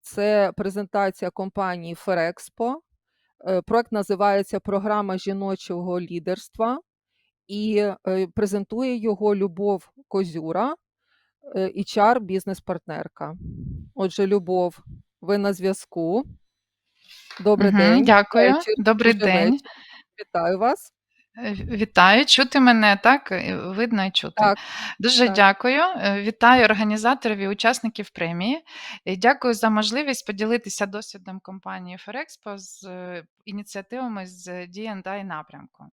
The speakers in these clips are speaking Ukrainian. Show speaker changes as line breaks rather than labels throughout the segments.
Це презентація компанії Ferrexpo. Е, проект називається "Програма жіночого лідерства", і, е, презентує його Любов Козюра, е, HR бізнес-партнерка. Отже, Любов, ви на зв'язку. Добрий
Мгм,
день,
дякую. Добрий день.
Вітаю вас.
Е, вітаю. Чути мене, так? Е, видно і чути.
Так,
Дуже
так.
дякую. Е, вітаю організаторів і учасників премії. І дякую за можливість поділитися досвідом компанії Ferrexpo з ініціативами з D&I напрямку.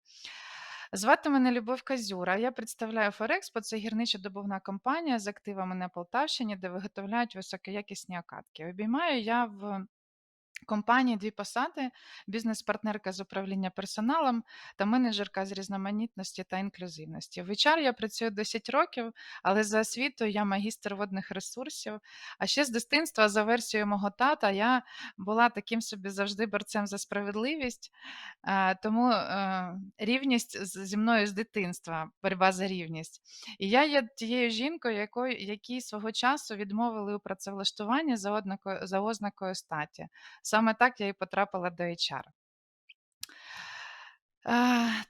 Звати мене Любов Козюра. Я представляю Ferrexpo. Це гірничо-добувна компанія з активами на Полтавщині, де виготовляють високоякісні окатки. Обіймаю я в компанії дві посади: бізнес-партнерка з управління персоналом та менеджерка з різноманітності та інклюзивності. В HR я працюю 10 років, але за освітою я магістр водних ресурсів. А ще з дитинства, за версією мого тата, я була таким собі завжди борцем за справедливість, тому е, рівність зі мною з дитинства, боротьба за рівність. І я є тією жінкою, якої, якій свого часу відмовили у працевлаштуванні за ознакою статі. Саме так я і потрапила до HR.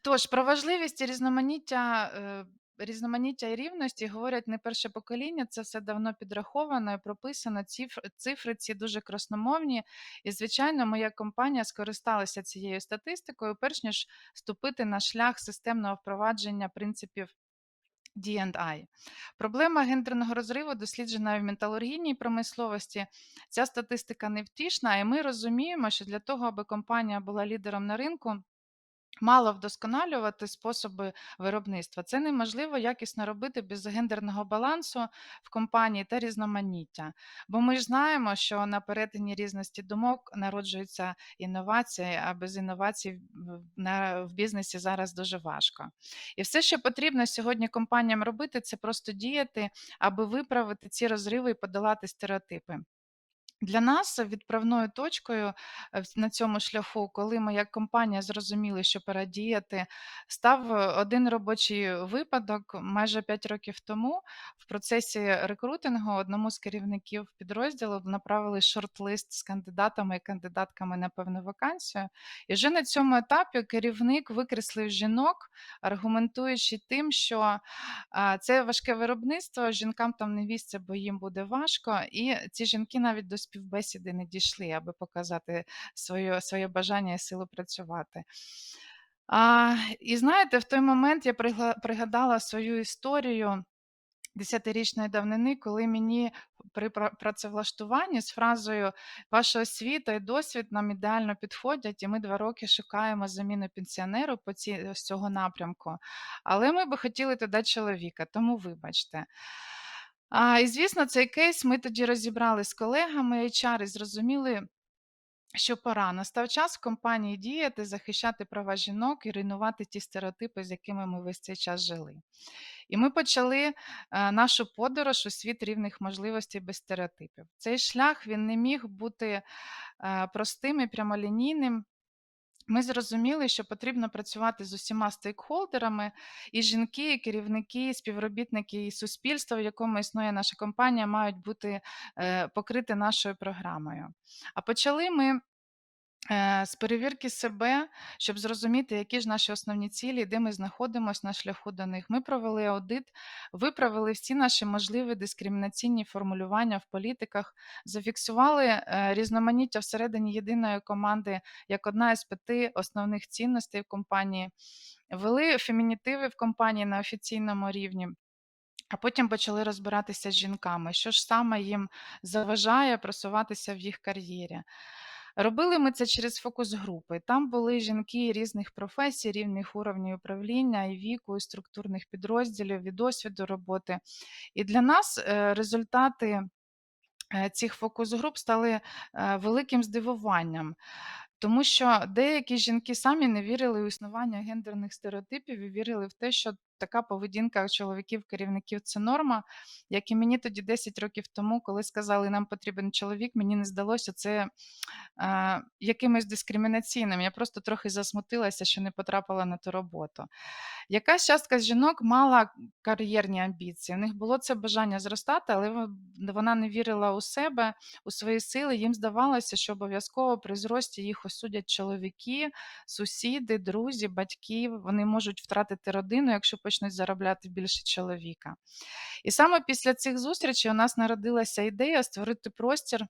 Тож, про важливість різноманіття, е, різноманіття і рівності говорять не перше покоління, це все давно підраховано і прописано. Цифри ці дуже красномовні. І, звичайно, моя компанія скористалася цією статистикою, перш ніж вступити на шлях системного впровадження принципів D&I. Проблема гендерного розриву досліджена в металургійній промисловості. Ця статистика невтішна, і ми розуміємо, що для того, аби компанія була лідером на ринку, мало вдосконалювати способи виробництва. Це неможливо якісно робити без гендерного балансу в компанії та різноманіття. Бо ми ж знаємо, що на перетині різності думок народжуються інновації, а без інновацій в бізнесі зараз дуже важко. І все, що потрібно сьогодні компаніям робити, це просто діяти, аби виправити ці розриви і подолати стереотипи. Для нас відправною точкою е, на цьому шляху, коли ми як компанія зрозуміли, що пора діяти, став е, один робочий випадок майже 5 років тому. В процесі рекрутингу одному з керівників підрозділу направили шорт-лист з кандидатами і кандидатками на певну вакансію. І вже на цьому етапі керівник викреслив жінок, аргументуючи тим, що це важке виробництво, жінкам там не місце, бо їм буде важко. І ці жінки навіть до співбесіди не дійшли, аби показати своє, своє бажання і силу працювати. А, і знаєте, в той момент я пригадала свою історію. Десятирічної давнини, коли мені при працевлаштуванні з фразою ваша освіта і досвід нам ідеально підходять, і ми два роки шукаємо заміну пенсіонеру по ці, з цього напрямку. Але ми би хотіли туди чоловіка, тому вибачте. А, і звісно, цей кейс ми тоді розібрали з колегами HR і зрозуміли, що пора. Настав час в компанії діяти, захищати права жінок і руйнувати ті стереотипи, з якими ми весь цей час жили. І ми почали е, нашу подорож у світ рівних можливостей без стереотипів. Цей шлях він не міг бути е, простим і прямолінійним. Ми зрозуміли, що потрібно працювати з усіма стейкхолдерами, і жінки, і керівники, і співробітники, і суспільство, в якому існує наша компанія, мають бути е, покриті нашою програмою. А почали ми Е, з перевірки себе, щоб зрозуміти, які ж наші основні цілі, де ми знаходимося на шляху до них. Ми провели аудит, виправили всі наші можливі дискримінаційні формулювання в політиках, зафіксували е, різноманіття всередині єдиної команди як одна із п'яти основних цінностей в компанії, ввели фемінітиви в компанії на офіційному рівні. А потім почали розбиратися з жінками, що ж саме їм заважає просуватися в їх кар'єрі. Робили ми це через фокус-групи. Там були жінки різних професій, рівних уровнів управління, і віку, і структурних підрозділів, і досвіду роботи. І для нас е, результати е, цих фокус-груп стали е, великим здивуванням. Тому що деякі жінки самі не вірили у існування гендерних стереотипів і вірили в те, що така поведінка чоловіків-керівників це норма. Як і мені тоді 10 років тому, коли сказали, нам потрібен чоловік, мені не здалося це е, якимось дискримінаційним. Я просто трохи засмутилася, що не потрапила на ту роботу. Якась частка жінок мала кар'єрні амбіції. У них було це бажання зростати, але вона не вірила у себе, у свої сили. Їм здавалося, що обов'язково при зрості їх осудять чоловіки, сусіди, друзі, батьки. Вони можуть втратити родину, якщо почнуть заробляти більше чоловіка. І саме після цих зустрічей у нас народилася ідея створити простір.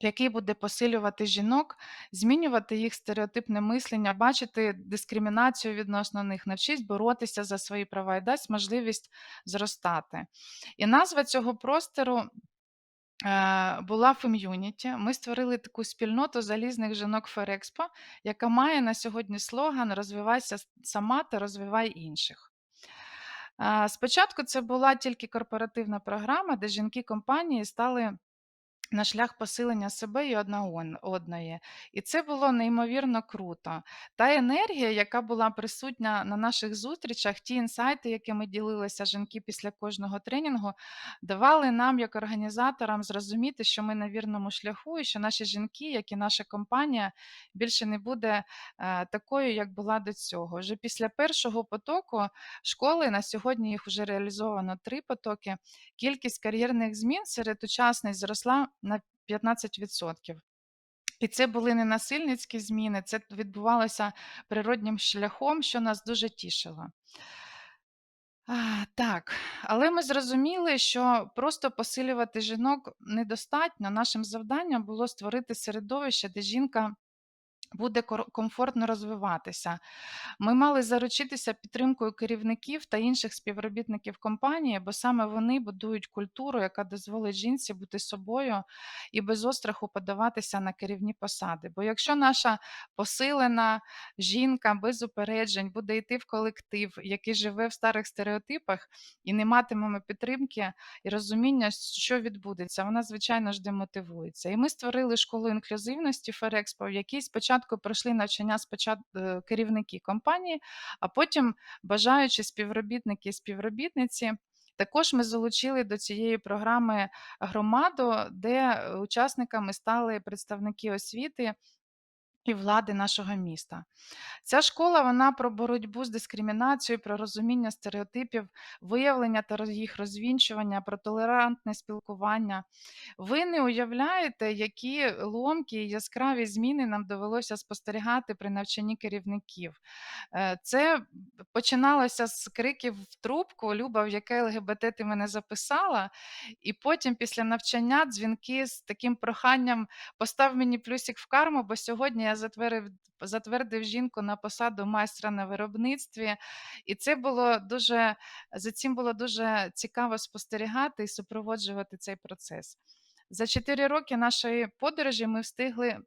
Який буде посилювати жінок, змінювати їх стереотипне мислення, бачити дискримінацію відносно них, навчить боротися за свої права і дасть можливість зростати. І назва цього простору е, була Фем'юніті. Ми створили таку спільноту залізних жінок Ферекспо, яка має на сьогодні слоган Розвивайся сама та розвивай інших. Спочатку це була тільки корпоративна програма, де жінки компанії стали на шлях посилення себе і одна одної. І це було неймовірно круто. Та енергія, яка була присутня на наших зустрічах, ті інсайти, якими ділилися жінки після кожного тренінгу, давали нам, як організаторам, зрозуміти, що ми на вірному шляху, і що наші жінки, як і наша компанія, більше не буде е, такою, як була до цього. Вже після першого потоку школи на сьогодні їх вже реалізовано три потоки. Кількість кар'єрних змін серед учасниць зросла на 15%. І це були не насильницькі зміни, це відбувалося природнім шляхом, що нас дуже тішило. Так, але ми зрозуміли, що просто посилювати жінок недостатньо. Нашим завданням було створити середовище, де жінка буде комфортно розвиватися. Ми мали заручитися підтримкою керівників та інших співробітників компанії, бо саме вони будують культуру, яка дозволить жінці бути собою і без остраху подаватися на керівні посади. Бо якщо наша посилена жінка без упереджень буде йти в колектив, який живе в старих стереотипах, і не матимемо підтримки і розуміння, що відбудеться, вона, звичайно ж, демотивується. І ми створили школу інклюзивності Ферекспо, в якій спочатку пройшли навчання спочатку керівники компанії, а потім бажаючи співробітники і співробітниці. Також ми залучили до цієї програми громаду, де учасниками стали представники освіти і влади нашого міста. Ця школа вона про боротьбу з дискримінацією, про розуміння стереотипів, виявлення та їх розвінчування, про толерантне спілкування. Ви не уявляєте, які ломкі і яскраві зміни нам довелося спостерігати при навчанні керівників. Е, Це починалося з криків в трубку: Люба, в яке ЛГБТ ти мене записала? І потім, після навчання, дзвінки з таким проханням постав мені плюсик в карму, бо сьогодні я затвердив, затвердив жінку на посаду майстра на виробництві. І це було дуже за цим було дуже цікаво спостерігати і супроводжувати цей процес. За 4 роки нашої подорожі ми встигли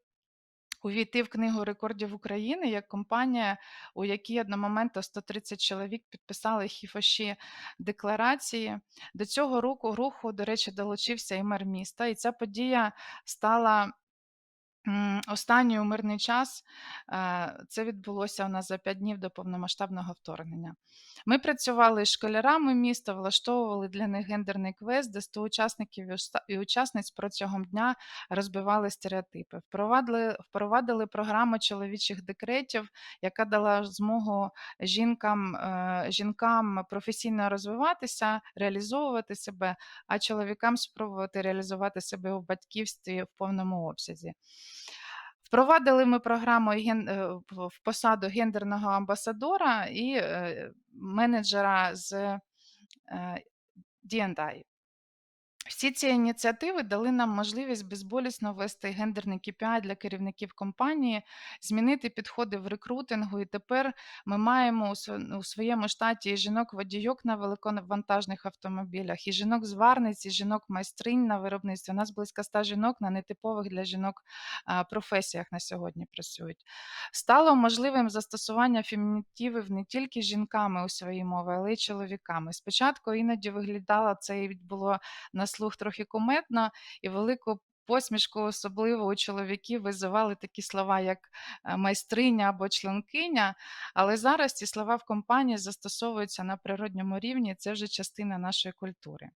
увійти в книгу рекордів України як компанія, у якій одномоментно 130 чоловік підписали хіфаші декларації. До цього року руху, до речі, долучився і мер міста, і ця подія стала. Останній у мирний час е, це відбулося у нас за 5 днів до повномасштабного вторгнення. Ми працювали з школярами міста, влаштовували для них гендерний квест, де 100 учасників і учасниць протягом дня розбивали стереотипи. Впровадили, впровадили програму чоловічих декретів, яка дала змогу жінкам, е, жінкам професійно розвиватися, реалізовувати себе, а чоловікам спробувати реалізувати себе у батьківстві в повному обсязі. Впровадили ми програму е, в в посаду гендерного амбасадора і е, менеджера з е, D&I. Всі ці ініціативи дали нам можливість безболісно ввести гендерний KPI для керівників компанії, змінити підходи в рекрутингу. І тепер ми маємо у своєму штаті і жінок-водійок на великовантажних автомобілях, і жінок-зварниць, і жінок-майстринь на виробництві. У нас близько 100 жінок на нетипових для жінок професіях на сьогодні працюють. Стало можливим застосування фемінітивів не тільки жінками у своїй мові, але й чоловіками. Спочатку іноді виглядало це і було на слух трохи кумедно, і велику посмішку, особливо у чоловіків, визивали такі слова, як е, майстриня або членкиня. Але зараз ці слова в компанії застосовуються на природньому рівні. Це вже частина нашої культури.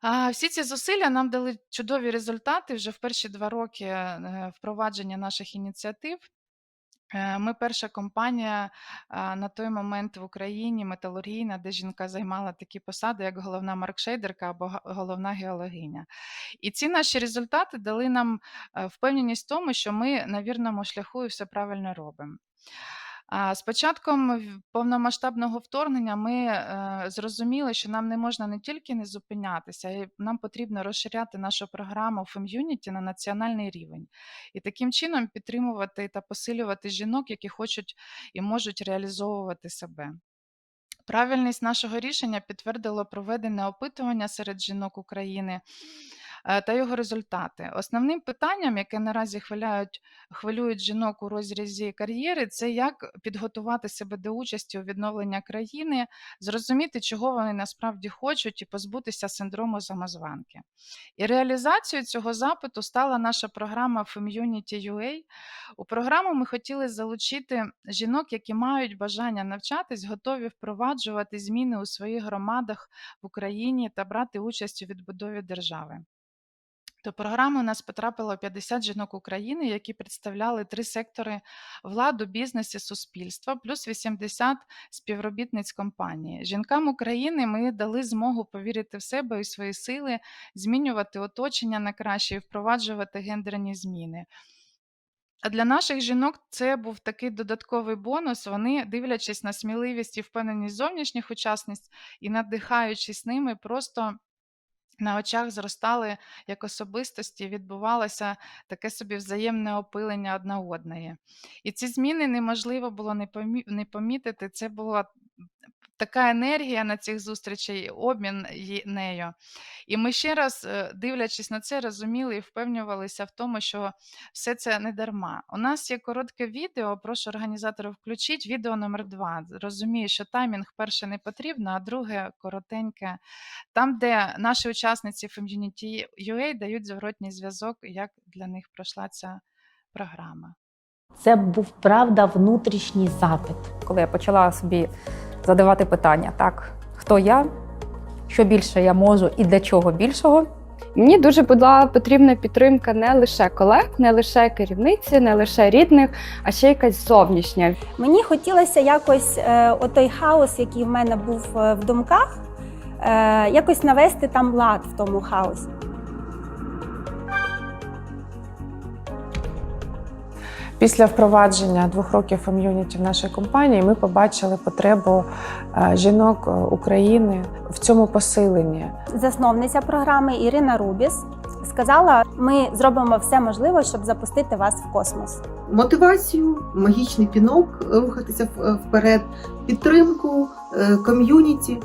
А, всі ці зусилля нам дали чудові результати вже в перші 2 роки, е, впровадження наших ініціатив. Е, ми перша компанія, на той момент в Україні металургійна, де жінка займала такі посади, як головна маркшейдерка або головна геологиня. І ці наші результати дали нам, е, впевненість в тому, що ми на вірному шляху і все правильно робимо. З початком повномасштабного вторгнення ми, е, зрозуміли, що нам не можна не тільки не зупинятися, а нам потрібно розширяти нашу програму FemUnity на національний рівень. І таким чином підтримувати та посилювати жінок, які хочуть і можуть реалізовувати себе. Правильність нашого рішення підтвердило проведене опитування серед жінок України, та його результати. Основним питанням, яке наразі хвиляють хвилюють жінок у розрізі кар'єри, це як підготувати себе до участі у відновленні країни, зрозуміти, чого вони насправді хочуть, і позбутися синдрому самозванки. І реалізацією цього запиту стала наша програма FemUnity UA. У програму ми хотіли залучити жінок, які мають бажання навчатись, готові впроваджувати зміни у своїх громадах в Україні та брати участь у відбудові держави. До програми у нас потрапило 50 жінок України, які представляли три сектори владу, бізнес і суспільства, плюс 80 співробітниць компанії. Жінкам України ми дали змогу повірити в себе і свої сили, змінювати оточення на краще і впроваджувати гендерні зміни. А для наших жінок це був такий додатковий бонус. Вони, дивлячись на сміливість і впевненість зовнішніх учасниць і надихаючись ними, просто на очах зростали як особистості, відбувалося таке собі взаємне опилення одна одної. І ці зміни неможливо було не помі помітити. Це була така енергія на цих зустрічей, обмін ї нею. І ми ще раз, е, дивлячись на це, розуміли і впевнювалися в тому, що все це не дарма. У нас є коротке відео, прошу організаторів включіть. Відео номер 2. Розумію, що таймінг перше не потрібно, а друге коротеньке. Там, де наші учасниці Femунity UA дають зворотній зв'язок, як для них пройшла ця програма.
Це був правда внутрішній запит.
коли я почала собі задавати питання, так, хто я, що більше я можу і для чого більшого.
Мені дуже була потрібна підтримка не лише колег, не лише керівниці, не лише рідних, а ще якась зовнішня.
Мені хотілося якось е, отой хаос, який в мене був е, в думках, е, якось навести там лад в тому хаосі.
Після впровадження двох років фем'юніті в нашій компанії ми побачили потребу е, жінок е, України в цьому посиленні.
Засновниця програми Ірина Рубіс сказала: ми зробимо все можливе, щоб запустити вас в космос.
мотивацію, магічний пінок рухатися вперед, підтримку, е, ком'юніті.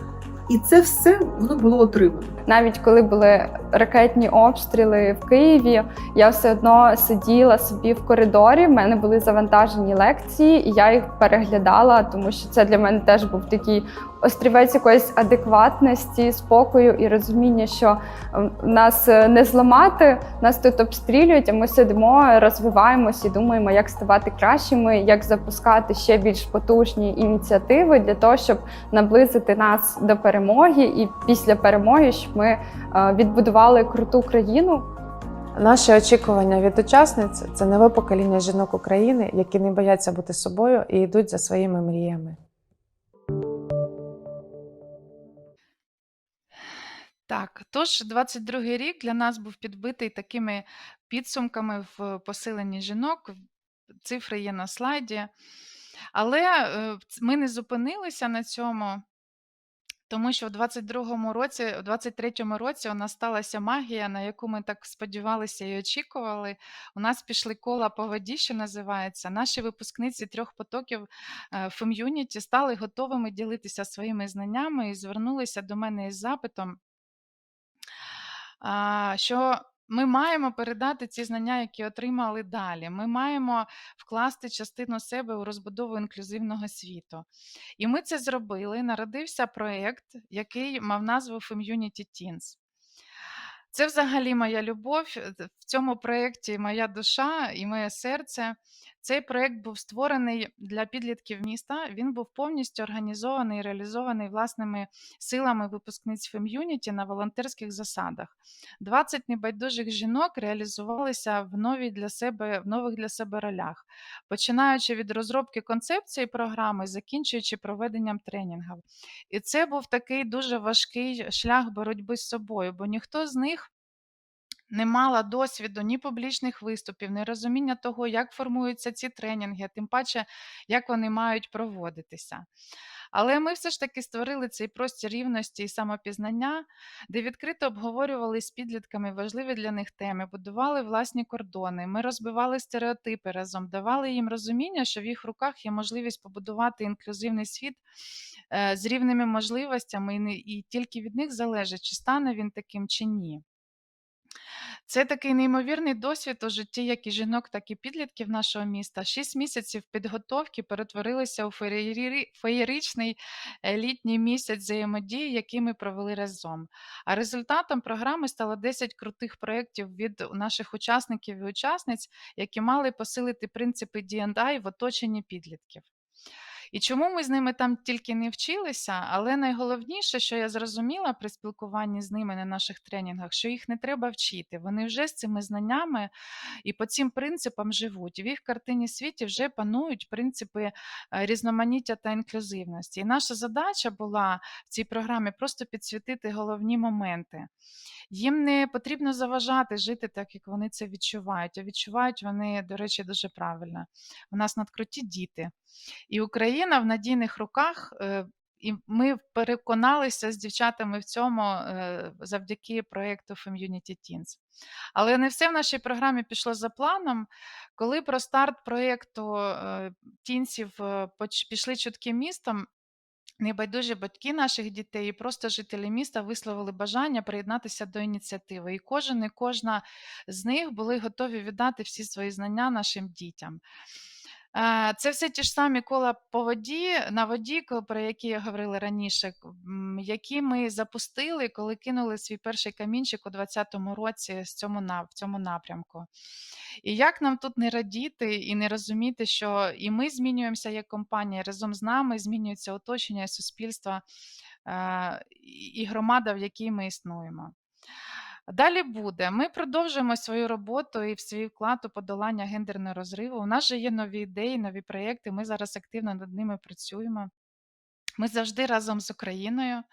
І це все воно було отримано.
Навіть коли були ракетні обстріли в Києві, я все одно сиділа собі в коридорі. В мене були завантажені лекції, і я їх переглядала, тому що це для мене теж був такий острівець якоїсь адекватності, спокою і розуміння, що ем, нас е, не зламати, нас тут обстрілюють, а ми сидимо, розвиваємось і думаємо, як ставати кращими, як запускати ще більш потужні ініціативи для того, щоб наблизити нас до перемоги, і після перемоги, щоб ми е, відбудували круту країну.
Наші очікування від учасниць це нове покоління жінок України, які не бояться бути собою і йдуть за своїми мріями.
Так, тож 22-й рік для нас був підбитий такими підсумками в посиленні жінок. Цифри є на слайді. Але е, ми не зупинилися на цьому, тому що в 22-му році, в 23-му році у нас сталася магія, на яку ми так сподівалися і очікували. У нас пішли кола по воді, що називається. Наші випускниці трьох потоків е, FemUnity стали готовими ділитися своїми знаннями і звернулися до мене із запитом що ми маємо передати ці знання, які отримали далі. Ми маємо вкласти частину себе у розбудову інклюзивного світу. І ми це зробили. Народився проєкт, який мав назву Femунity Teens. Це взагалі моя любов. В цьому проєкті моя душа і моє серце. Цей проєкт був створений для підлітків міста. Він був повністю організований і реалізований власними силами випускниць Фем'юніті на волонтерських засадах. 20 небайдужих жінок реалізувалися в новій для себе в нових для себе ролях, починаючи від розробки концепції програми, закінчуючи проведенням тренінгів. І це був такий дуже важкий шлях боротьби з собою, бо ніхто з них не мала досвіду ні публічних виступів, ні розуміння того, як формуються ці тренінги, а тим паче, як вони мають проводитися. Але ми все ж таки створили цей простір рівності і самопізнання, де відкрито обговорювали з підлітками важливі для них теми, будували власні кордони. Ми розбивали стереотипи разом, давали їм розуміння, що в їх руках є можливість побудувати інклюзивний світ е, з рівними можливостями, і, тільки від них залежить, чи стане він таким чи ні. Це такий неймовірний досвід у житті як і жінок, так і підлітків нашого міста. Шість місяців підготовки перетворилися у феєрі- феєричний е, літній місяць взаємодії, який ми провели разом. А результатом програми стало 10 крутих проєктів від наших учасників і учасниць, які мали посилити принципи D&I в оточенні підлітків. І чому ми з ними там тільки не вчилися, але найголовніше, що я зрозуміла при спілкуванні з ними на наших тренінгах, що їх не треба вчити. Вони вже з цими знаннями і по цим принципам живуть. В їх картині світі вже панують принципи е, різноманіття та інклюзивності. І наша задача була в цій програмі просто підсвітити головні моменти. Їм не потрібно заважати жити так, як вони це відчувають. А відчувають вони, до речі, дуже правильно. У нас надкруті діти. І Україна в надійних руках. е, І ми переконалися з дівчатами в цьому е, завдяки проєкту Femунity Teens. Але не все в нашій програмі пішло за планом. Коли про старт проєкту е, тінсів е, пішли чутки містом, Небайдужі батьки наших дітей і просто жителі міста висловили бажання приєднатися до ініціативи. І кожен і кожна з них були готові віддати всі свої знання нашим дітям. Е, Це все ті ж самі кола по воді на воді, про які я говорила раніше, які ми запустили, коли кинули свій перший камінчик у 2020 році в цьому напрямку. І як нам тут не радіти і не розуміти, що і ми змінюємося як компанія, разом з нами змінюється оточення і суспільство е, і громада, в якій ми існуємо. Далі буде. Ми продовжуємо свою роботу і свій вклад у подолання гендерного розриву. У нас же є нові ідеї, нові проєкти. Ми зараз активно над ними працюємо. Ми завжди разом з Україною.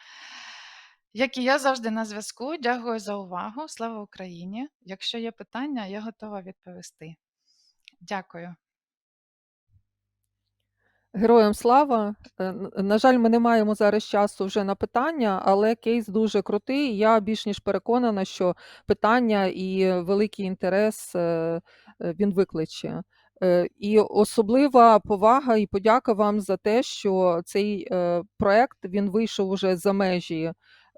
Як і я завжди на зв'язку. Дякую за увагу. Слава Україні! Якщо є питання, я готова відповісти. Дякую.
Героям слава. Е, На жаль, ми не маємо зараз часу вже на питання, але кейс дуже крутий. Я більш ніж переконана, що питання і великий інтерес е, е, він викличе. І особлива повага і подяка вам за те, що цей проект він вийшов уже за межі.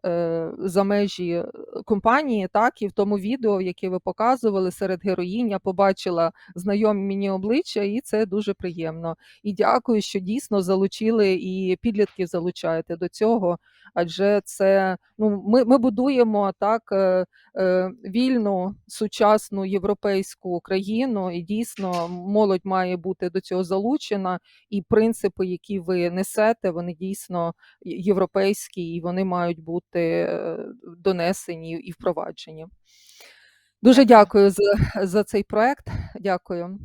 Е, За межі е, компанії, так і в тому відео, яке ви показували серед героїнь, я побачила знайомі мені обличчя, і це дуже приємно. І дякую, що дійсно залучили і підлітків залучаєте до цього. Адже це ну ми, ми будуємо так е, е, вільну сучасну європейську країну, і дійсно молодь має бути до цього залучена. І принципи, які ви несете, вони дійсно європейські, і вони мають бути е, донесені і впроваджені. Дуже Дякую. за, за цей проект. Дякую.